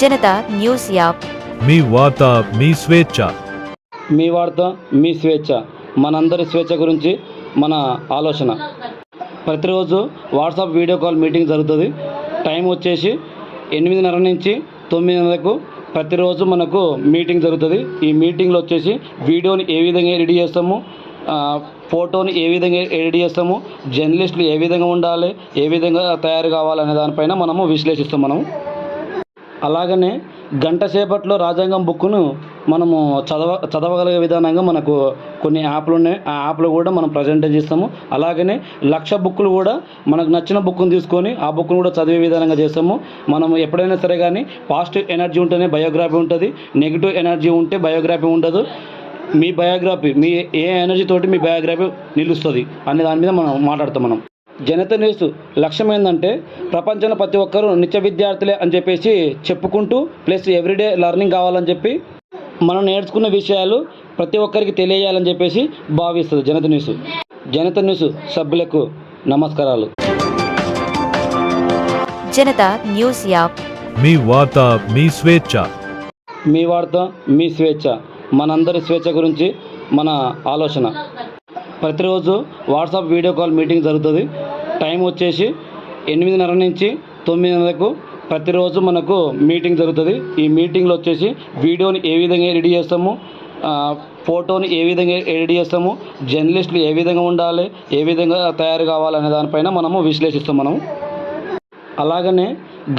Janata news app. మీ వార్త మీ స్వేచ్ఛ. మీ వార్త మీ స్వేచ్ఛ మనందరి స్వేచ్ఛ గురించి మన ఆలోచన. ప్రతిరోజు వాట్సాప్ వీడియో కాల్ మీటింగ్ జరుగుతుంది. టైం వచ్చేసి ఎనిమిదిన్నర నుంచి తొమ్మిదిన్నరకు ప్రతిరోజు మనకు మీటింగ్ జరుగుతుంది. ఈ మీటింగ్లో వచ్చేసి వీడియోని ఏ విధంగా ఎడిట్ చేస్తాము ఫోటోని ఏ విధంగా ఎడిట్ చేస్తాము జర్నలిస్టులు ఏ విధంగా ఉండాలి ఏ విధంగా తయారు కావాలనే దానిపైన మనము విశ్లేషిస్తాం మనము. అలాగనే గంట సేపట్లో రాజ్యాంగం బుక్ను మనము చదవ చదవగలిగే విధానంగా మనకు కొన్ని యాప్లు ఉన్నాయి ఆ యాప్లు కూడా మనం ప్రజెంట్ చేస్తాము. అలాగనే లక్ష బుక్లు కూడా మనకు నచ్చిన బుక్ను తీసుకొని ఆ బుక్ను కూడా చదివే విధానంగా చేస్తాము. మనం ఎప్పుడైనా సరే కానీ పాజిటివ్ ఎనర్జీ ఉంటేనే బయోగ్రఫీ ఉంటుంది నెగిటివ్ ఎనర్జీ ఉంటే బయోగ్రఫీ ఉండదు. మీ బయోగ్రఫీ మీ ఏ ఎనర్జీ తోటి మీ బయోగ్రఫీ నిలుస్తుంది అనే దాని మీద మనం మాట్లాడతాం మనం. జనత న్యూస్ లక్ష్యం ఏంటంటే ప్రపంచంలో ప్రతి ఒక్కరూ నిత్య విద్యార్థులే అని చెప్పేసి చెప్పుకుంటూ ప్లస్ ఎవ్రీడే లెర్నింగ్ కావాలని చెప్పి మనం నేర్చుకున్న విషయాలు ప్రతి ఒక్కరికి తెలియజేయాలని చెప్పేసి భావిస్తుంది జనత న్యూస్. జనత న్యూస్ సభ్యులకు నమస్కారాలు. Janata news app. మీ వార్త మీ స్వేచ్ఛ. మీ వార్త మీ స్వేచ్ఛ మనందరి స్వేచ్ఛ గురించి మన ఆలోచన. ప్రతిరోజు వాట్సాప్ వీడియో కాల్ మీటింగ్ జరుగుతుంది. టైం వచ్చేసి ఎనిమిదిన్నర నుంచి తొమ్మిదిన్నరకు ప్రతిరోజు మనకు మీటింగ్ జరుగుతుంది. ఈ మీటింగ్లో వచ్చేసి వీడియోని ఏ విధంగా ఎడిట్ చేస్తాము ఫోటోని ఏ విధంగా ఎడిట్ చేస్తాము జర్నలిస్టులు ఏ విధంగా ఉండాలి ఏ విధంగా తయారు కావాలనే దానిపైన మనము విశ్లేషిస్తాం మనము అలాగనే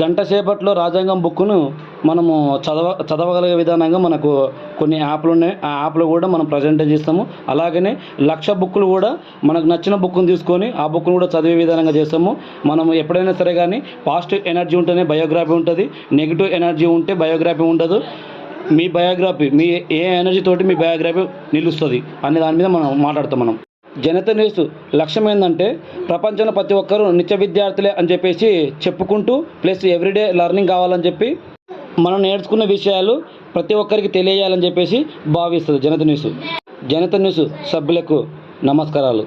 గంట సేపట్లో రాజ్యాంగం బుక్ను మనము చదవ చదవగలిగే విధానంగా మనకు కొన్ని యాప్లు ఉన్నాయి. ఆ యాప్లు కూడా మనం ప్రజెంటేజ్ చేస్తాము? అలాగనే లక్ష బుక్లు కూడా మనకు నచ్చిన బుక్ను తీసుకొని ఆ బుక్ను కూడా చదివే విధానంగా చేస్తాము. మనం ఎప్పుడైనా సరే కానీ పాజిటివ్ ఎనర్జీ ఉంటేనే బయోగ్రఫీ ఉంటుంది. నెగిటివ్ ఎనర్జీ ఉంటే బయోగ్రఫీ ఉండదు. మీ బయోగ్రఫీ మీ ఏ ఎనర్జీ తోటి మీ బయోగ్రఫీ నిలుస్తుంది అనే దాని మీద మనం మాట్లాడతాం మనం. జనత న్యూస్ లక్ష్యం ఏంటంటే ప్రపంచంలో ప్రతి ఒక్కరూ నిత్య విద్యార్థులే అని చెప్పేసి చెప్పుకుంటూ ప్లస్ ఎవ్రీడే లర్నింగ్ కావాలని చెప్పి మనం నేర్చుకున్న విషయాలు ప్రతి ఒక్కరికి తెలియజేయాలని చెప్పేసి భావిస్తుంది జనత న్యూస్. జనత న్యూస్ సభ్యులకు నమస్కారాలు.